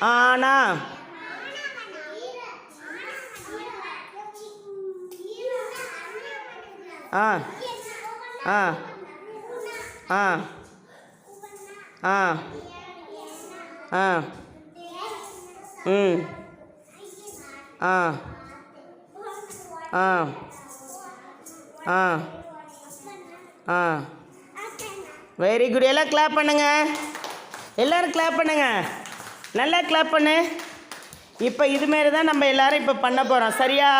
ஆனா ஆ ஆ ஆ ஆ ஆ ம் ஆ ஆ ஆ ஆ. வெரி குட் எல்லாம் கிளாப் பண்ணுங்க. எல்லோரும் கிளாப் பண்ணுங்க. நல்லா கிளாப் பண்ணு. இப்போ இதுமாரி தான் நம்ம எல்லாரும் இப்போ பண்ண போகிறோம் சரியா?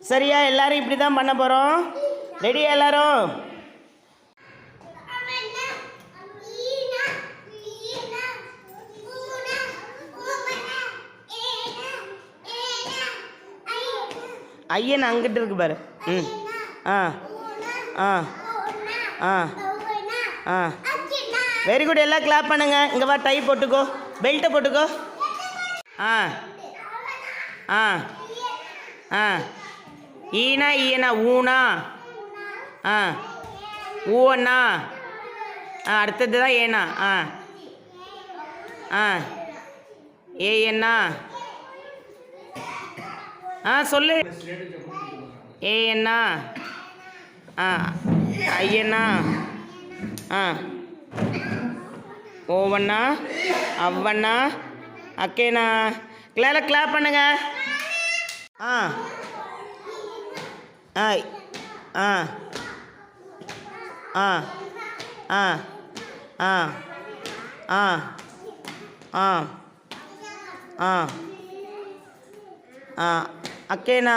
சரியா? எல்லாரும் இப்படி தான் பண்ண போகிறோம் ரெடியா எல்லாரும்? ஐயன் அங்கிட்டு இருக்கு பாரு. ம். ஆ. ஆ. ஆ. ஆ. வெரி குட் எல்லாம் கிளாப் பண்ணுங்க. இங்கே வா டை போட்டுக்கோ. பெல்ட்டை போட்டுக்கோ. ஆ. ஆ. ஆ. ஈனா ஈனா ஊனா. ஆ. ஊனா ஆ அடுத்தது தான் ஏனா. ஆ. ஆ. ஏஎண்ணா. ஆ சொல்லு. ஏஎண்ணா. ஆ. ஐயண்ணா. ஆ. ஓவண்ணா அவ்வண்ணா அக்கேண்ணா கிளால கிளாப் பண்ணுங்க ஆ ஆ ஆ ஆ ஆ ஆ ஆ ஆ ஆ ஆ அக்கேண்ணா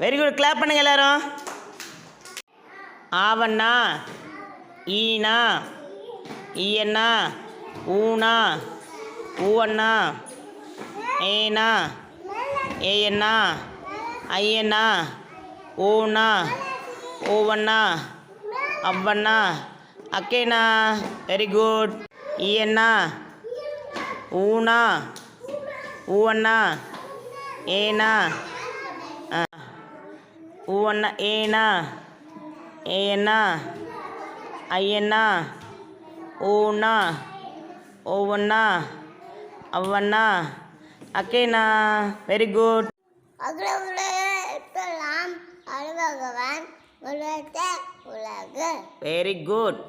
வெரி குட் கிளாப் பண்ணுங்க எல்லாரும். ஆவண்ணா ஈனா ஈயண்ணா ஊனா ஊவண்ணா ஏனா ஏயண்ணா ஐயண்ணா ஊனா ஓவண்ணா அவ்வண்ணா அக்கேண்ணா. வெரி குட் ஈயண்ணா ஊனா ஊவண்ணா ஏனா ஆ. ஊன்னா ஏனா ஏஎன்னா ஐயண்ணா ஓண்ணா ஓவண்ணா அவ்வண்ணா அக்கேண்ணா வெரி குட் அலுவகவன் உலக உலகு. Very good